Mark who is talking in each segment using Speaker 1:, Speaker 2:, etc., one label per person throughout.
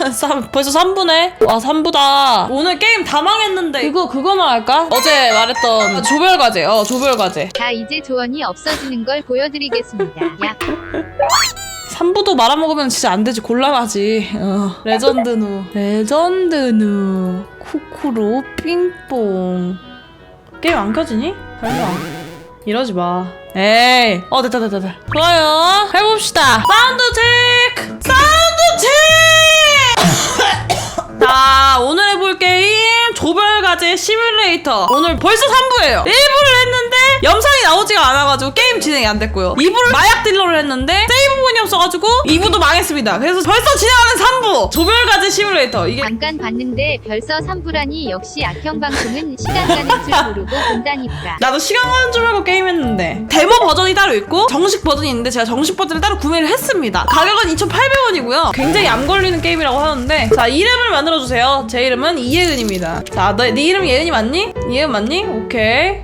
Speaker 1: 삼- 벌써 3부네. 와 3부다. 오늘 게임 다 망했는데 그거 그거만 할까? 어제 말했던 조별 과제. 어 조별 과제.
Speaker 2: 자 이제 조언이 없어지는 걸 보여드리겠습니다. 야
Speaker 1: 3부도 말아먹으면 진짜 안 되지 곤란하지 어. 레전드 누 레전드 누 쿠쿠로 삥뽕 게임 안 켜지니? 설마 이러지 마 에이 어 됐다 됐다 됐다 좋아요 해봅시다 사운드 체크 사운드 자 오늘 해볼 게임 조별과제 시뮬레이터. 오늘 벌써 3부예요. 1부를 했는데 영상이 나오지가 않아가지고 게임 진행이 안 됐고요. 2부를 마약 딜러를 했는데 세이브 부분이 없어가지고 2부도 망했습니다. 그래서 벌써 진행하는 3부! 조별과제 시뮬레이터. 이게
Speaker 2: 잠깐 봤는데 별서 3부라니 역시 악형 방송은 시간 가는 줄 모르고 본다니까.
Speaker 1: 나도 시간 가는 줄 알고 게임했는데 데모 버전이 따로 있고 정식 버전이 있는데 제가 정식 버전을 따로 구매를 했습니다. 가격은 2,800원이고요. 굉장히 안 걸리는 게임이라고 하는데 자 이름을 만들어주세요. 제 이름은 이예은입니다. 자 너 네 이름 예은이 맞니? 이예은 맞니? 오케이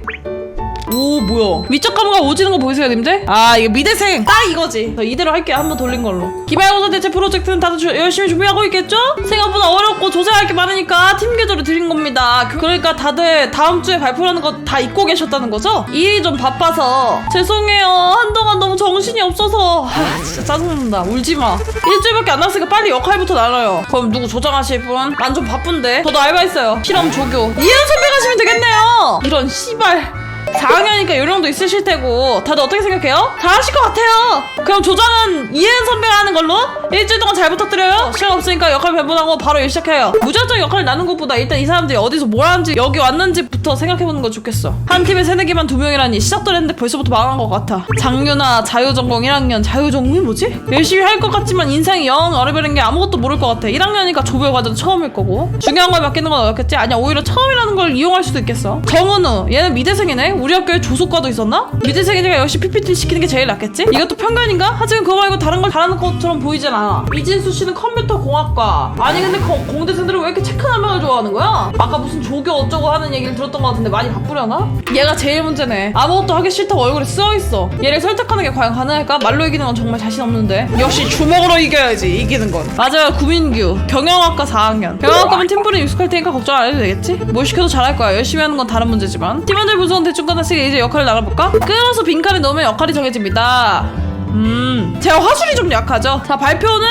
Speaker 1: 오 뭐야? 위쪽 가무가 오지는 거 보이세요 님들? 아 이거 미대생. 딱 이거지. 저 이대로 할게요. 한번 돌린 걸로. 기말고사 대체 프로젝트는 다들 주- 열심히 준비하고 있겠죠? 생각보다 어렵고 조사할 게 많으니까 팀 교조를 드린 겁니다. 그- 그러니까 다들 다음 주에 발표하는 거 다 잊고 계셨다는 거죠? 일이 좀 바빠서. 죄송해요. 한동안 너무 정신이 없어서. 아 진짜 짜증난다. 울지마. 일주일밖에 안 남았으니까 빨리 역할부터 나눠요. 그럼 누구 조장하실 분? 난 좀 바쁜데. 저도 알바했어요. 실험 조교. 이현 선배 가시면 되겠네요. 이런 씨발 4학년이니까 요령도 있으실 테고 다들 어떻게 생각해요? 잘하실 것 같아요. 그럼 조장은 이혜은 선배가 하는 걸로? 일주일 동안 잘 부탁드려요. 시간 없으니까 역할 배분하고 바로 일 시작해요. 무작정 역할을 나눈 것보다 일단 이 사람들이 어디서 뭘 하는지 여기 왔는지부터 생각해보는 거 좋겠어. 한 팀에 새내기만 두 명이라니 시작도 했는데 벌써부터 망한 것 같아. 장유나 자유전공 1학년. 자유전공이 뭐지? 열심히 할 것 같지만 인생이 영 어려버린 게 아무것도 모를 것 같아. 1학년이니까 조별 과제도 처음일 거고. 중요한 걸 맡기는 건 어렵겠지? 아니야 오히려 처음이라는 걸 이용할 수도 있겠어. 정은우 얘는 미대생이네 우리 학교에 조속과도 있었나? 미대생이니까 역시 PPT 시키는 게 제일 낫겠지? 이것도 편견인가? 하지만 그거 말고 다른 걸 잘하는 것처럼 보이진 않아 이진수 씨는 컴퓨터 공학과 아니 근데 거- 공대생들은 왜 이렇게 체크한 명을 좋아하는 거야? 아까 무슨 조교 어쩌고 하는 얘기를 들었던 것 같은데 많이 바쁘려나? 얘가 제일 문제네 아무것도 하기 싫다고 얼굴에 쓰여 있어 얘를 설득하는 게 과연 가능할까? 말로 이기는 건 정말 자신 없는데 역시 주먹으로 이겨야지 이기는 건 맞아요 구민규 경영학과 4학년 경영학과면 팀플이 익숙할 테니까 걱정 안 해도 되겠지? 뭘 시켜도 잘할 거야 열심히 하는 건 다른 문제지만 팀원들 분석은 대충 끝났으니 이제 역할을 나눠볼까? 끊어서 빈칸에 넣으면 역할이 정해집니다 음, 제가 화술이 좀 약하죠. 자, 발표는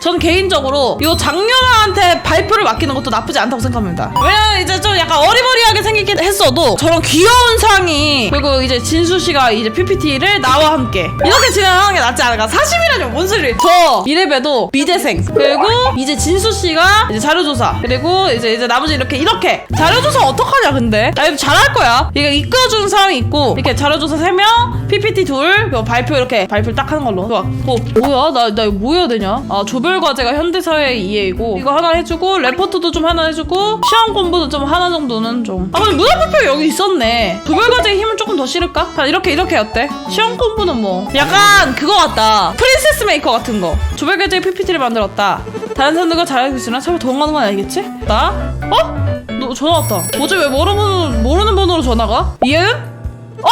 Speaker 1: 저는 개인적으로 요 장윤아한테 발표를 맡기는 것도 나쁘지 않다고 생각합니다. 왜냐면 이제 좀 약간 어리버리하게 생기긴 했어도 저런 귀여운 상이 그리고 이제 진수 씨가 이제 PPT를 나와 함께 이렇게 진행하는 게 낫지 않을까? 사심이라뇨, 뭔 소리? 저 이래봬도 미대생 그리고 이제 진수 씨가 이제 자료조사 그리고 이제 이제 나머지 이렇게 이렇게 자료조사 어떡하냐 근데 나 이거 잘할 거야. 이게 이끌어주는 사람이 있고 이렇게 자료조사 3명 PPT 둘 발표 이렇게 발표 딱 하는 걸로. 어, 뭐야 나 나 이거 뭐 해야 되냐? 아 조별 과제가 현대사회 이해이고 이거 하나 해주고 레포트도 좀 하나 해주고 시험 공부도 좀 하나 정도는 좀. 아 근데 문화발표 여기 있었네. 조별 과제의 힘을 조금 더 실을까? 자 이렇게 이렇게 어때? 시험 공부는 뭐 약간 그거 같다. 프린세스 메이커 같은 거. 조별 과제의 PPT를 만들었다. 다른 사람들과 잘할 수 있으나 차라리 도망가는 건 아니겠지? 나? 어? 너 전화 왔다. 어제 왜 모르는 모르는 번호로 전화가? 이은? 어?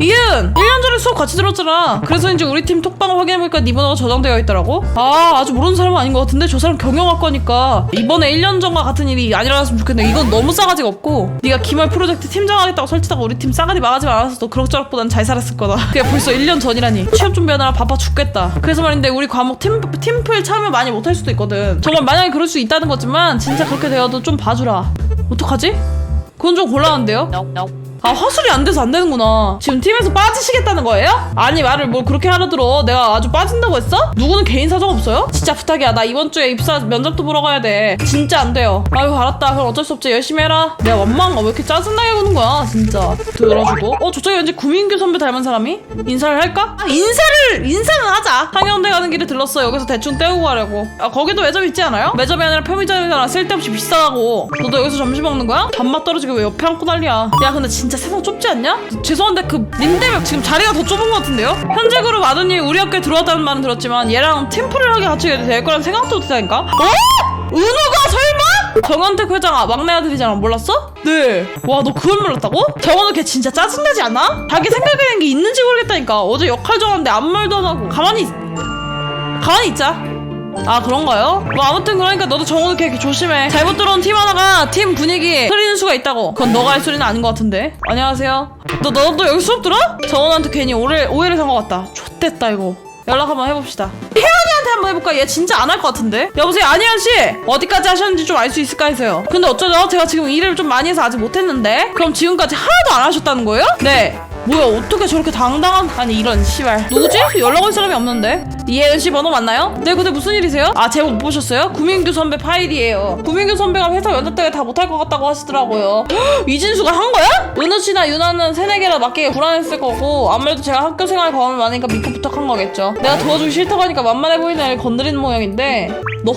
Speaker 1: 이은 1년 전에 수업 같이 들었잖아. 그래서인지 우리 팀 톡방을 확인해보니까 네 번호가 저장되어 있더라고. 아 아주 모르는 사람은 아닌 것 같은데 저 사람 경영학과니까 이번에 1년 전과 같은 일이 안 일어났으면 좋겠네. 이건 너무 싸가지가 없고 네가 기말 프로젝트 팀장 하겠다고 설치다가 우리 팀 싸가지 망하지 않아서 너 그럭저럭 보단 잘 살았을 거다. 그게 벌써 1년 전이라니. 취업 준비하느라 바빠 죽겠다. 그래서 말인데 우리 과목 팀, 팀플 참여 많이 못할 수도 있거든. 정말 만약에 그럴 수 있다는 거지만 진짜 그렇게 되어도 좀 봐주라. 어떡하지? 그건 좀 곤란한데요? 아 화술이 안 돼서 안 되는구나. 지금 팀에서 빠지시겠다는 거예요? 아니 말을 뭘 그렇게 알아들어. 내가 아주 빠진다고 했어? 누구는 개인 사정 없어요? 진짜 부탁이야. 나 이번 주에 입사 면접도 보러 가야 돼. 진짜 안 돼요. 아유 알았다. 그럼 어쩔 수 없지. 열심히 해라. 내가 원망한 거왜 이렇게 짜증나게 구는 거야 진짜. 들어주고. 어 저쪽에 왠지 구민규 선배 닮은 사람이? 인사를 할까? 아 인사를 인사는 하자. 상영대 가는 길에 들렀어. 여기서 대충 때우고 가려고. 아 거기도 매점 있지 않아요? 매점이 아니라 편의점이잖아 쓸데없이 비싸고. 너도 여기서 점심 먹는 거야? 밥맛 떨어지게 왜 옆에 앉고 난리야? 야 근데 진짜 세상 좁지 않냐? 죄송한데 그 님대면 지금 자리가 더 좁은 것 같은데요? 현재 그룹 아드님이 우리 학교에 들어왔다는 말은 들었지만 얘랑 팀플을 하게 같이 될 거라는 생각도 못했다니까? 어? 은우가 설마? 정현택 회장 아, 막내 아들이잖아 몰랐어? 네. 와 너 그걸 몰랐다고? 정원우 걔 진짜 짜증나지 않아? 자기 생각하는 게 있는지 모르겠다니까. 어제 역할 정하는데 아무 말도 안 하고 가만히 있... 가만히 있자. 아 그런가요? 뭐 아무튼 그러니까 너도 정원 이렇게 조심해. 잘못 들어온 팀 하나가 팀 분위기 흐리는 수가 있다고. 그건 너가 할 소리는 아닌 것 같은데. 안녕하세요. 너너너 여기 수업 들어? 정원한테 괜히 오해, 오해를 산 것 같다. 좆됐다 이거. 연락 한번 해봅시다. 혜연이한테 한번 해볼까? 얘 진짜 안 할 것 같은데? 여보세요? 안혜연 씨? 어디까지 하셨는지 좀 알 수 있을까 해서요. 근데 어쩌죠? 제가 지금 일을 좀 많이 해서 아직 못했는데? 그럼 지금까지 하나도 안 하셨다는 거예요? 네. 뭐야 어떻게 저렇게 당당한 아니 이런 씨발. 누구지? 연락 올 사람이 없는데 이혜연 씨 번호 맞나요? 네 근데 무슨 일이세요? 아 제목 못 보셨어요? 구민규 선배 파일이에요 구민규 선배가 회사 연대 때문에 다 못할 것 같다고 하시더라고요 헉, 이진수가 한 거야? 은우 씨나 유나는 새내 개라 맞게 불안했을 거고 아무래도 제가 학교 생활 경험이 많으니까 믿고 부탁한 거겠죠 내가 도와주기 싫다고 하니까 만만해 보이는 애를 건드리는 모양인데 너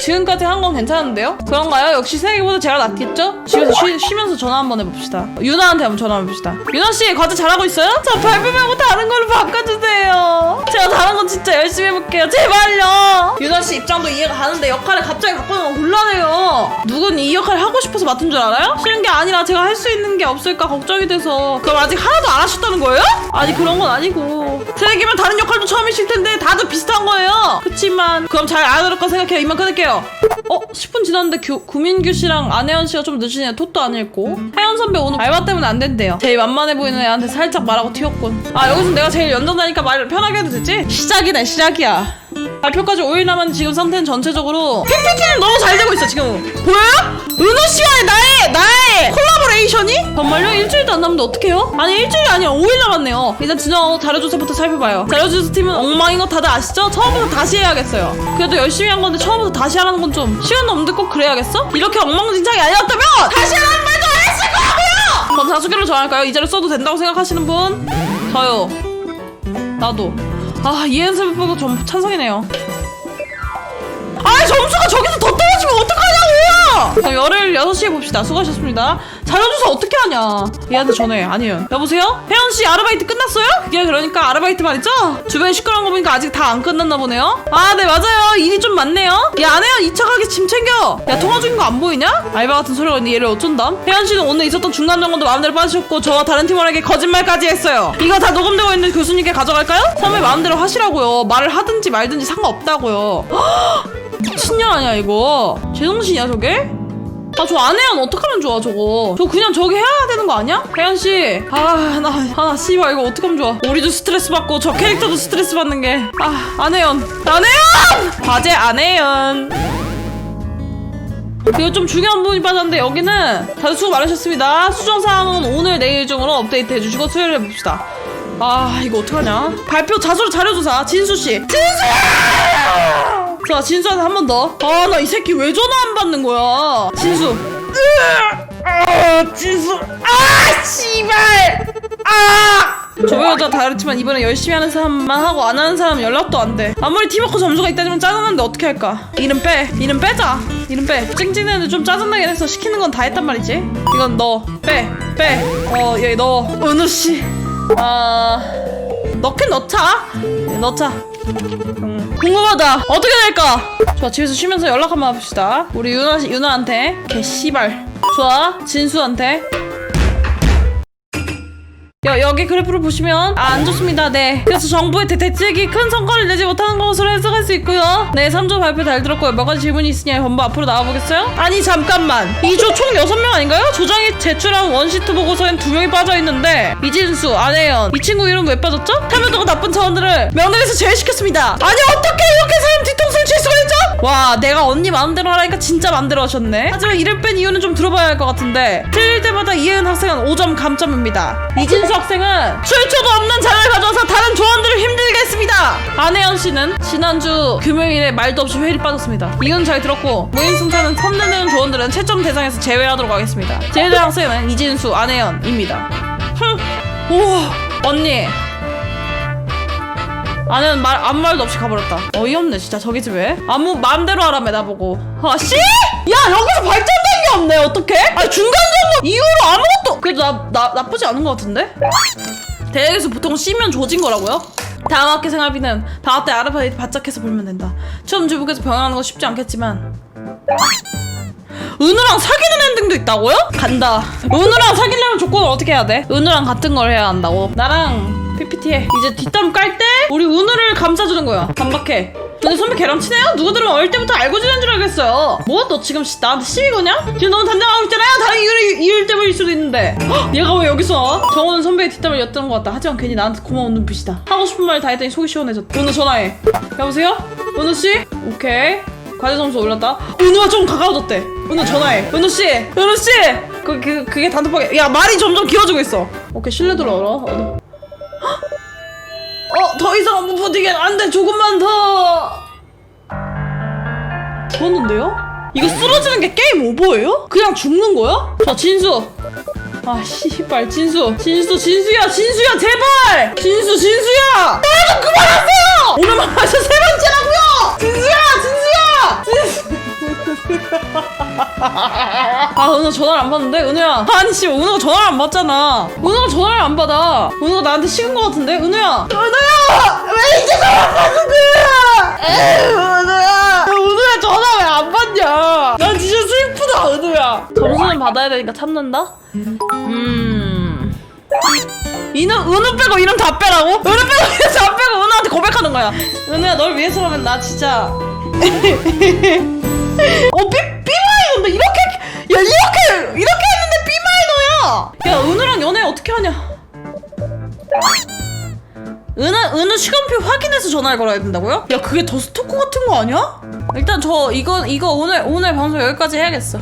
Speaker 1: 지금까지 한 건 괜찮은데요? 그런가요? 역시 새내 개보다 제가 낫겠죠? 집에서 쉬, 쉬면서 전화 한번 해봅시다 유나한테 한번 전화 해봅시다 유나 씨 과제 잘하고 있어요? 저 발표 말고 다른 걸로 바꿔주세요 제가 다른 건 진짜 열심히 해볼게요. 제발요. 유나 씨 입장도 이해가 가는데 역할을 갑자기 바꾸는 건 곤란해요. 누군 이 역할을 하고 싶어서 맡은 줄 알아요? 싫은 게 아니라 제가 할 수 있는 게 없을까 걱정이 돼서 그럼 아직 하나도 안 하셨다는 거예요? 아니 그런 건 아니고. 새내기면 다른 역할도 처음이실 텐데 다들 비슷한 거예요. 그치만 그럼 잘 알아들을 거 생각해요. 이만 끊을게요. 어? 10분 지났는데 규, 구민규 씨랑 안혜연 씨가 좀 늦으시네요 톡도 안 읽고. 혜연 선배 오늘 알바 때문에 안 된대요. 제일 만만해 보이는 애한테 살짝 말하고 튀었군. 아 여기서 내가 제일 연장자니까 말 편하게 해도 되지? 시작이네 시작 이야 발표까지 5일 남은 지금 상태는 전체적으로 PPT는 너무 잘 되고 있어 지금 보여요? 은호 씨와의 나의 나의 콜라보레이션이 정말요? 일주일도 안 남는데 어떡해요? 아니 일주일이 아니라 5일 남았네요 일단 진짜 자료 조사부터 살펴봐요 자료 조사 팀은 엉망인 거 다들 아시죠? 처음부터 다시 해야겠어요 그래도 열심히 한 건데 처음부터 다시 하라는 건 좀 시간도 없는데 꼭 그래야겠어? 이렇게 엉망진창이 아니었다면 다시 하라는 말도 안 했을 거고요 그럼 다수결로 정할까요? 이 자료 써도 된다고 생각하시는 분? 저요 나도 아 보고 좀 찬성이네요. 아 점수가 저기서 더 떨어지면 어떡하냐고요! 그럼 열흘 6시에 봅시다. 수고하셨습니다 자료조사 어떻게 하냐 얘한테 전해 아니에요 여보세요? 혜연씨 아르바이트 끝났어요? 그게 그러니까 아르바이트 말이죠? 주변에 시끄러운 거 보니까 아직 다 안 끝났나 보네요 아 네 맞아요 일이 좀 많네요 야 안혜연 2차 가게 짐 챙겨 야 통화 중인 거 안 보이냐? 알바 같은 소리가 있는데 얘를 어쩐담? 혜연씨는 오늘 있었던 중간 점검도 마음대로 빠지셨고 저와 다른 팀원에게 거짓말까지 했어요 이거 다 녹음되고 있는 교수님께 가져갈까요? 선배 마음대로 하시라고요 말을 하든지 말든지 상관없다고요 미친년 아니야 이거 제정신이야 저게? 아 저 안혜연 어떡하면 좋아 저거. 저 그냥 저기 해야 되는 거 아니야? 혜연씨. 아나 아, 씨발 이거 어떡하면 좋아. 우리도 스트레스 받고 저 캐릭터도 스트레스 받는 게아 안혜연. 안혜연! 과제 안혜연. 이거 좀 중요한 부분이 빠졌는데 여기는 다들 수고 많으셨습니다. 수정사항은 오늘 내일 중으로 업데이트 해주시고 수요일에 봅시다. 아 이거 어떡하냐? 발표 자소로 자료조사. 진수씨. 진수야 자 진수한테 한 번 더. 아 나 이 새끼 왜 전화 안 받는 거야? 진수. 아 진수. 아 씨발. 아. 저번 여자 다르지만 이번에 열심히 하는 사람만 하고 안 하는 사람 연락도 안 돼. 아무리 팀워크 점수가 있다지만 짜증나는데 어떻게 할까? 이름 빼. 이름 빼자. 이름 빼. 찡찡대는데 좀 짜증나긴 해서 시키는 건 다 했단 말이지. 이건 너 빼. 빼. 어, 얘 너. 은우 씨. 아. 넣긴 넣자. 네, 넣자. 음, 궁금하다. 어떻게 될까? 좋아, 집에서 쉬면서 연락 한번 해봅시다. 우리 유나, 유나한테. 개 씨발. 좋아, 진수한테. 여, 여기 그래프를 보시면 아, 안 좋습니다. 네. 그래서 정부의 대, 대책이 큰 성과를 내지 못하는 것으로 해석할 수 있고요. 네, 3조 발표 잘 들었고요. 몇 가지 질문이 있으니 본부 앞으로 나와보겠어요? 아니 잠깐만. 2조 총 6명 아닌가요? 조장이 제출한 원시트 보고서엔 2명이 빠져있는데 이진수, 안혜연 이 친구 이름 왜 빠졌죠? 타면도가 나쁜 차원들을 명단에서 제외시켰습니다. 아니 어떻게 이렇게 사람 뒤통수를 칠 수가 있죠? 와 내가 언니 마음대로 하라니까 진짜 마음대로 하셨네. 하지만 이름 뺀 이유는 좀 들어봐야 할 것 같은데 틀릴 때마다 이혜은 학생은 5점 감점입니다. 이진수 학생은 출처도 없는 자료를 가져와서 다른 조원들을 힘들게 했습니다. 안혜연 씨는 지난주 금요일에 말도 없이 회의를 빠졌습니다. 이유는 잘 들었고 모임 승차는 섭내는 조원들은 채점 대상에서 제외하도록 하겠습니다. 제외된 학생은 이진수, 안혜연입니다. 흥, 우와 언니 아는 말 아무 말도 없이 가버렸다. 어이없네 진짜 저기 집에 아무 마음대로 하라며 나보고. 아 씨? 야 여기서 발전된 게 없네 어떡해? 아 중간 점검 이후로 아무것도 그래도 나, 나 나쁘지 않은 것 같은데? 대학에서 보통 C면 조진 거라고요? 다음 학기 생활비는 방학 때 아르바이트 바짝 해서 벌면 된다. 처음 주북에서 병행하는 건 쉽지 않겠지만 은우랑 사귀는 엔딩도 있다고요? 간다. 은우랑 사귀려면 조건을 어떻게 해야 돼? 은우랑 같은 걸 해야 한다고. 나랑 PPT TT해 이제 뒷담 깔 때 우리 은우를 감싸주는 거야 반박해 근데 선배 친해요? 누구 들으면 어릴 때부터 알고 지낸 줄 알겠어요 뭐? 너 지금 시- 나한테 시비 거냐? 지금 너는 단장하고 있잖아요 다른 이유, 이유 때문일 수도 있는데 헉, 얘가 왜 여기서 와? 정호는 선배의 뒷담을 엿드는 것 같다 하지만 괜히 나한테 고마운 눈빛이다 하고 싶은 말 다 했더니 속이 시원해졌다 은우 전화해 여보세요? 은우씨? 오케이 과제 점수 올랐다. 은우가 좀 가까워졌대. 은우 전화해. 은우 씨, 은우 씨. 그, 그 그게 단톡방에. 야 말이 점점 길어지고 있어. 오케이 신뢰도를 얻어. 더 이상 못 버티겠 안 돼. 조금만 더. 좋았는데요? 이거 쓰러지는 게 게임 오버예요? 그냥 죽는 거야? 자, 진수. 아, 씨발, 진수. 진수, 진수야, 진수야, 제발! 진수, 진수야! 나좀 그만하세요! 오늘만 하셔 세 번째라고요! 진수야, 진수야! 진수. 아, 은우 전화를 안 받는데? 은우야. 아니, 씨, 은우가 전화를 안 받잖아. 은우가 전화를 안 받아. 은우가 나한테 식은 거 같은데? 은우야! 왜 이제 전화 받는 거야! 에휴, 은우야! 은우야, 전화 왜 안 받냐? 난 진짜 슬프다, 은우야. 점수는 받아야 되니까 참는다? 음. 이는 은우 빼고 이름 다 빼라고? 은우 빼고 이름 다 빼고 은우한테 고백하는 거야. 은우야, 널 위해서라면 나 진짜. 어, 삐, 삐마이너인데 이렇게 야 이렇게 이렇게 했는데 삐마이너야 야 은우랑 연애 어떻게 하냐 은우 은우 시간표 확인해서 전화를 걸어야 된다고요? 야 그게 더 스토커 같은 거 아니야? 일단 저 이거 이거 오늘 오늘 방송 여기까지 해야겠어